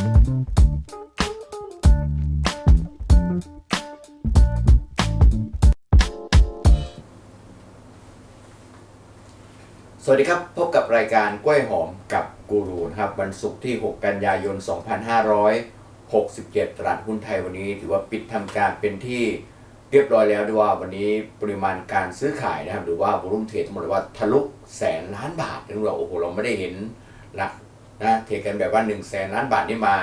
สวัสดีครับ พบกับรายการกล้วยหอมกับกูรูนะครับ วันศุกร์ที่ 6 กันยายน 2567 ตลาดหุ้นไทยวันนี้ ถือว่าปิดทำการเป็นที่เรียบร้อยแล้วด้วยว่าวันนี้ปริมาณการซื้อขายนะครับ หรือว่าวอลุ่มเทรดทั้งหมดว่าทะลุแสนล้านบาทนึกว่าโอ้โหเราไม่ได้เห็น นะเทกันแบบว่า1 0 0 0 0แสนล้านบาทนี่มา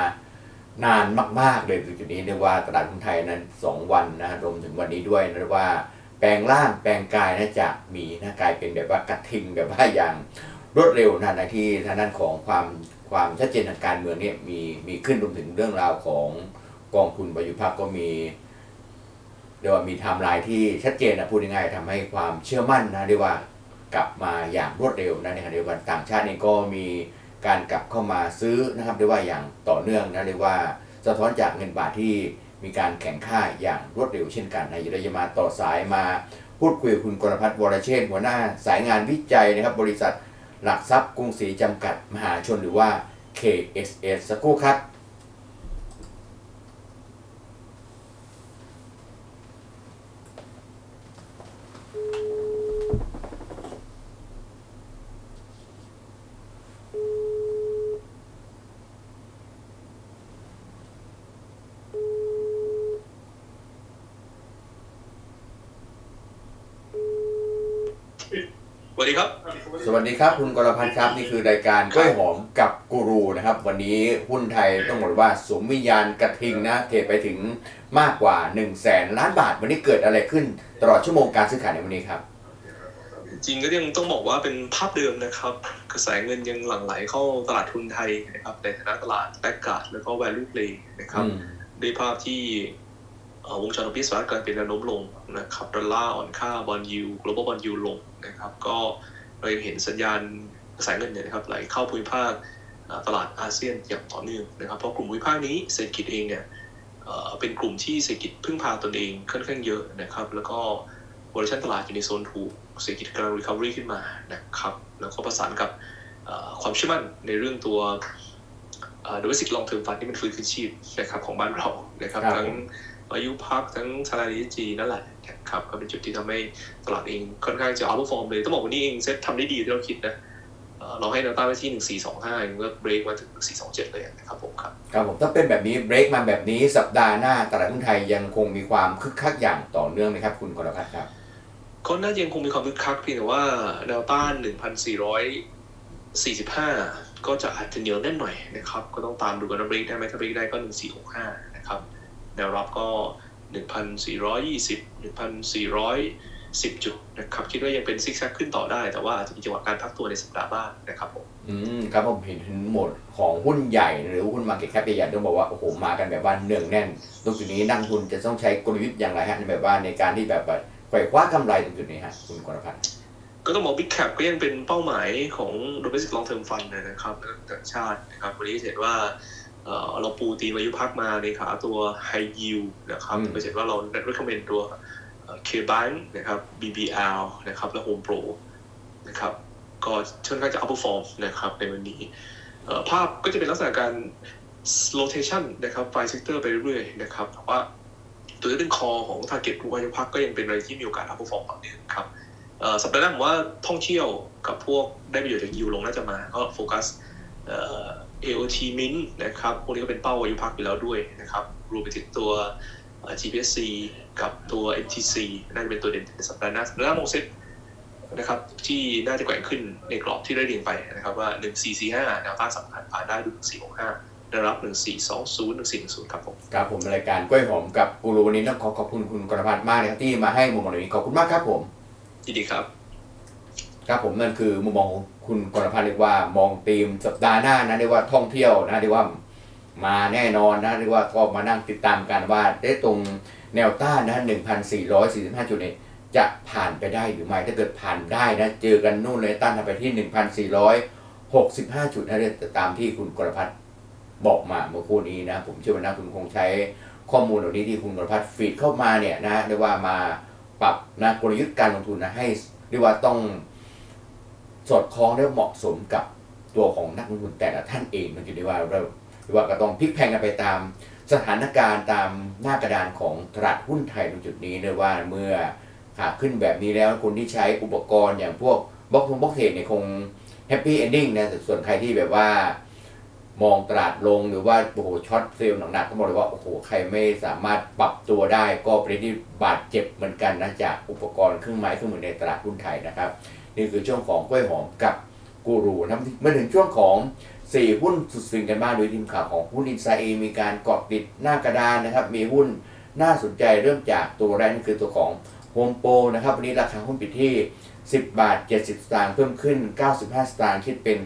นานมาก ๆ เลยจุดนี้เรียกว่าตลาดหุ้นไทยนั้น 2 วันนะรวมถึงวันนี้ด้วยนะเรียกว่าแปลงร่างแปลงกายนะจากหมีนะกลายเป็นแบบว่ากระทิงแบบว่าอย่างรวดเร็วนะในที่ทางด้านของความความชัดเจนทางการเมืองเนี่ยมีมีขึ้นรวมถึงเรื่องราวของกองทุนประยุทธ์พักก็มีเรียกว่ามีไทม์ไลน์ที่ชัดเจนนะพูดง่ายๆทำให้ความเชื่อมั่นนะเรียกว่ากลับมาอย่างรวดเร็วนะในขณะเดียวกันต่างชาติเองก็มี การกลับเข้ามาซื้อนะครับเรียกว่าอย่างต่อเนื่องนะเรียกว่าสะท้อนจากเงินบาทที่มีการแข่งข้าอย่างรวดเร็วเช่นกันนะอยู่ได้จะมาต่อสายมาพูดคุยกับคุณกรพัฒน์วรเชษหัวหน้า สายงานวิจัยนะครับ บริษัทหลักทรัพย์กรุงศรีจำกัดมหาชนหรือว่า KSS สักครู่ครับ วัสดีครับ สวัสดีครับ คุณกรพัฒน์ครับนี่คือรายการกล้วยหอมกับกูรูนะครับ วันนี้หุ้นไทยต้องบอกเลยว่าสวมวิญญาณกระทิงนะเทรดไปถึงมากกว่า1 0 0 0 0แสนล้านบาท วันนี้เกิดอะไรขึ้นตลอดชั่วโมงการซื้อขายในวันนี้ครับ จริงก็ยังต้องบอกว่าเป็นภาพเดิมนะครับ กระแสเงินยังหลั่งไหลเข้าตลาดทุนไทยนะครับในฐานะตลาดแบกการ์ดแล้วก็ value play นะครับอืมด้วยภาพที่เอ่อ วงจรดอกเบี้ยสหรัฐกำลังเป็นแนวโน้มลงนะครับดอลลาร์อ่อนค่าบอลยู global bond yield ลงนะครับก็เรายังเห็นสัญญาณกระแสเงินเนี่ยนะครับไหลเข้าภูมิภาคเอ่อตลาดอาเซียนอย่างต่อเนื่องนะครับเพราะกลุ่มภูมิภาคนี้เศรษฐกิจเองเนี่ยเอ่อเป็นกลุ่มที่เศรษฐกิจพึ่งพาตนเองค่อนข้างเยอะนะครับแล้วก็ valuation ตลาดอยู่ในโซนถูกเศรษฐกิจกำลัง recovery ขึ้นมานะครับแล้วก็ประสานกับเอ่อความเชื่อมั่นในเรื่องตัวเอ่อ domestic long term fund ที่มันฟื้นคืนชีพนะครับของบ้านเรานะครับครับทั้งผม อายุพักทั้งชาลาลีจีนั่นแหละนะครับก็เป็นจุดที่ทำให้ตลาดเองค่อนข้างจะ outperform เลยต้องบอกวันนี้เองเซ็ตทำได้ดีที่เราคิดนะเอ่อเราให้แนวต้านไว้ที่ 1425เองก็เบรกมาถึง 1427 เลยนะครับผมครับครับผมถ้าเป็นแบบนี้เบรกมาแบบนี้สัปดาห์หน้าตลาดหุ้นไทยยังคงมีความคึกคักอย่างต่อเนื่องไหมครับคุณกรพัฒน์ครับก็น่าจะยังคงมีความคึกคักเพียงแต่ว่าแนวต้าน 1,445 ก็จะอาจจะเหนียวแน่นหน่อยนะครับ ก็ต้องตามดูกันว่าเบรกได้ไหมถ้าเบรกได้ก็ 1465 นะครับ แนวรับก็ 1,420 1,410 จุดนะครับ คิดว่ายังเป็นซิกแซกขึ้นต่อได้ แต่ว่าอาจจะมีจังหวะการพักตัวในสัปดาห์บ้างนะครับผม อืม ครับผมเห็นหมดของหุ้นใหญ่หรือหุ้นมาเก็ตแคปใหญ่ๆต้องบอกว่า โอ้โห มากันแบบว่าเนืองแน่น ตรงจุดนี้นักลงทุนจะต้องใช้กลยุทธ์อย่างไรฮะในแบบว่าในการที่แบบว่าไขว่คว้ากำไรตรงจุดนี้ฮะคุณกรพัฒน์ก็ต้องบอก Big Cap ก็ยังเป็นเป้าหมายของ Domestic Long Term Fund นะครับต่างชาตินะครับวันนี้เห็นว่า เอ่อเราปูตีมายุพักมาในขาตัว High Yield นะครับอืมก็เห็นว่าเรา recommend ตัวเอ่อ K-Bank นะครับ BBL นะครับและ Home Pro นะครับก็ค่อนข้างจะ outperform นะครับในวันนี้เอ่อภาพก็จะเป็นลักษณะการ rotation นะครับ by sector ไปเรื่อยๆนะครับแต่ว่าตัวที่เป็น core ของ target กลุ่มอายุพักก็ยังเป็นอะไรที่มีโอกาส outperform ต่อเนื่องครับเอ่อสัปดาห์หน้าผมว่าท่องเที่ยวกับพวกได้ประโยชน์จากยิวลงน่าจะมาก็โฟกัสเอ่อ AOT Min นะครับ พวกนี้ก็เป็นเป้าอายุพักอยู่แล้วด้วยนะครับ รวมไปถึงตัวเอ่อ GPSC กับตัว MTC น่าจะเป็นตัวเด่นในสัปดาห์หน้าสัปดาห์หน้ามองเซ็ตนะครับที่น่าจะแกว่งขึ้นในกรอบที่ได้เรียงไปนะครับว่า 1445แนวต้านสำคัญผ่านได้ดู1465แนวรับ 1420 1410 ครับผมครับผมรายการกล้วยหอมกับกูรูวันนี้ต้องขอขอบคุณคุณกรพัฒน์มากเลยครับที่มาให้มุมมองในนี้ขอบคุณมากครับผมยินดีครับ ครับผมนั่นคือมุมมองของคุณกรพัฒน์เรียกว่ามองธีมสัปดาห์หน้านะเรียกว่าท่องเที่ยวนะเรียกว่ามาแน่นอนนะเรียกว่าก็มานั่งติดตามกันว่าได้ตรงแนวต้านนะ1,445จุดนี้จะผ่านไปได้หรือไม่ถ้าเกิดผ่านได้นะเจอกันนู่นเลยต้านทำไปที่ 1,465 จุดนะเรียกตามที่คุณกรพัฒน์บอกมาเมื่อคู่นี้นะ ผมเชื่อว่านะคุณคงใช้ข้อมูลเหล่านี้ที่คุณกรพัฒน์ฟีดเข้ามาเนี่ยนะเรียกว่ามาปรับนะกลยุทธ์การลงทุนนะให้เรียกว่าต้อง สอดคล้องและเหมาะสมกับตัวของนักลงทุนแต่ละท่านเองมันอยู่ในว่าเราหรือว่าก็ต้องพลิกแพงกันไปตามสถานการณ์ตามหน้ากระดานของตลาดหุ้นไทยตรงจุดนี้เลยว่าเมื่อขาขึ้นแบบนี้แล้วคนที่ใช้อุปกรณ์อย่างพวกบล็อกทงบล็อกเทรดเนี่ยคงแฮปปี้เอนดิ้งนะแต่ส่วนใครที่แบบว่า มองตลาดลงหรือว่าโอ้โหช็อตเซลล์หนักๆก็บอกเลยว่าโอ้โหใครไม่สามารถปรับตัวได้ก็เป็นที่บาดเจ็บเหมือนกันนะจากอุปกรณ์เครื่องไม้เครื่องมือในตลาดหุ้นไทยนะครับ นี่คือช่วงของกล้วยหอมกับกูรูนะครับมาถึงช่วงของ4หุ้นสุดสวิงกันบ้างโดยทีมข่าวของหุ้นอินไซเอมีการเกาะติดหน้ากระดานนะครับ มีหุ้นน่าสนใจเริ่มจากตัวแรกนี่คือตัวของโฮมโปรนะครับวันนี้ราคาหุ้นปิดที่ 10 บาท 70 สตางค์เพิ่มขึ้น 95 สตางค์คิดเป็น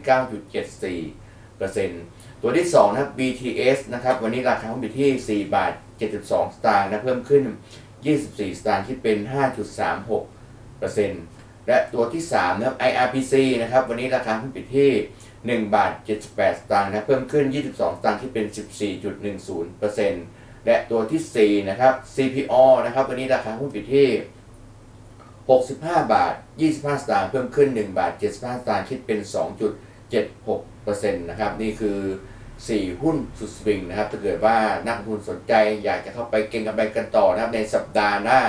9.74เปอร์เซ็นต์ตัวที่2นะครับ BTS นะครับวันนี้ราคาหุ้นปิดที่ 4 บาท 72 สตางค์นะเพิ่มขึ้น 24 สตางค์คิดเป็น 5.36เปอร์เซ็นต์ และตัวที่3นะครับ IRPC นะครับ วันนี้ราคาหุ้นปิดที่ 1 บาท 78 สตางค์นะเพิ่มขึ้น 22 สตางค์ที่เป็น 14.10%และตัวทีสี่ 4 นะครับ CPO นะครับ วันนี้ราคาหุ้นปิดที่ 65 บาท 25 สตางค์เพิ่มขึ้น 1 บาท 75 สตางค์คิดเป็น 2.76%นะครับ นี่คือ 4 หุ้นสุดสวิงนะครับ ถ้าเกิดว่านักลงทุนสนใจอยากจะเข้าไปเก็งกำไรกันต่อนะครับในสัปดาห์หน้า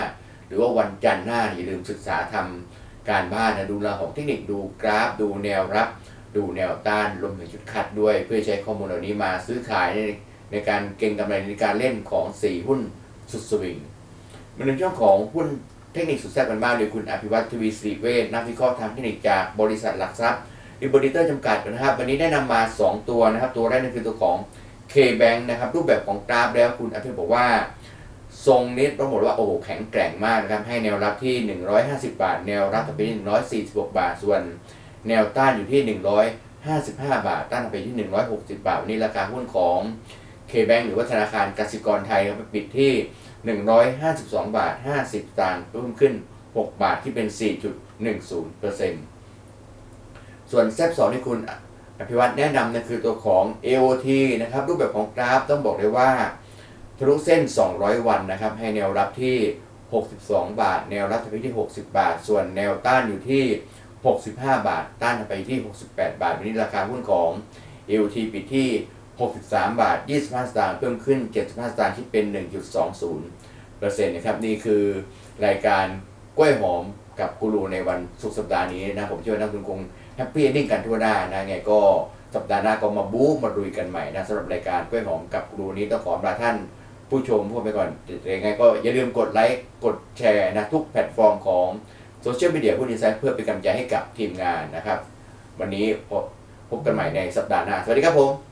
หรือว่าวันจันทร์หน้าอย่าลืมศึกษาทำ การบ้านนะดูเรื่องของเทคนิคดูกราฟ ดูแนวรับ ดูแนวต้านรวมถึงจุดคัดด้วย เพื่อใช้ข้อมูลเหล่านี้มาซื้อขายในในการเก็งกำไรในการเล่นของ4หุ้นสุดสวิงมาในช่วงของหุ้นเทคนิคสุดแซ่บกันบ้างโดยคุณอภิวัตทวีสิริเวชนักวิเคราะห์ทางเทคนิคจากบริษัทหลักทรัพย์ดิบริเตอร์จำกัดนะครับ วันนี้ได้นำมา 2 ตัวนะครับ ตัวแรกนั่นคือตัวของ K-Bank นะครับ รูปแบบของกราฟแล้วคุณอภิวัตบอกว่า ทรงนี้ต้องบอกว่าโอ้แข็งแกร่งมากนะครับให้แนวรับที่ 150 บาท แนวรับต่อไปที่146 บาท ส่วนแนวต้านอยู่ที่ 155 บาท ต้านไปที่ 160 บาทวันนี้ราคาหุ้นของ K-Bank หรือว่าธนาคารกสิกรไทยครับปิดที่ 152 บาท 50สตางค์เพิ่มขึ้น 6 บาทที่เป็น 4.10%ส่วนแซบสองที่คุณอภิวัตแนะนำนะคือตัวของ AOT นะครับรูปแบบของกราฟต้องบอกเลยว่าะลุเส้น 200 วันนะครับ ให้แนวรับที่ 62 บาท แนวรับไปที่ 60 บาท ส่วนแนวต้านอยู่ที่ 65 บาท ต้านไปที่ 68 บาทวันนี้ราคาหุ้นของ AOT ปิดที่ 63 บาท 25 สตางค์เพิ่มขึ้น 75 สตางค์ที่เป็น 1.20เปอร์เซ็นต์นะครับ นี่คือรายการกล้วยหอมกับกูรูในวันสุกสัปดาห์นี้นะ ผมเชื่อว่านักลงทุนคงแฮปปี้เอนดิ้งกันทั่วหน้านะไงก็สัปดาห์หน้าก็มาบู๊มาดุยกันใหม่นะสำหรับรายการกล้วยหอมกับกูรูนี้ต้องขอลาท่าน ผู้ชมพูดไปก่อนแต่ยังไงก็อย่าลืมกดไลค์กดแชร์นะทุกแพลตฟอร์มของโซเชียลมีเดียผู้ดีไซน์เพื่อเป็นกำลังใจให้กับทีมงานนะครับ วันนี้พบกันใหม่ในสัปดาห์หน้า สวัสดีครับผม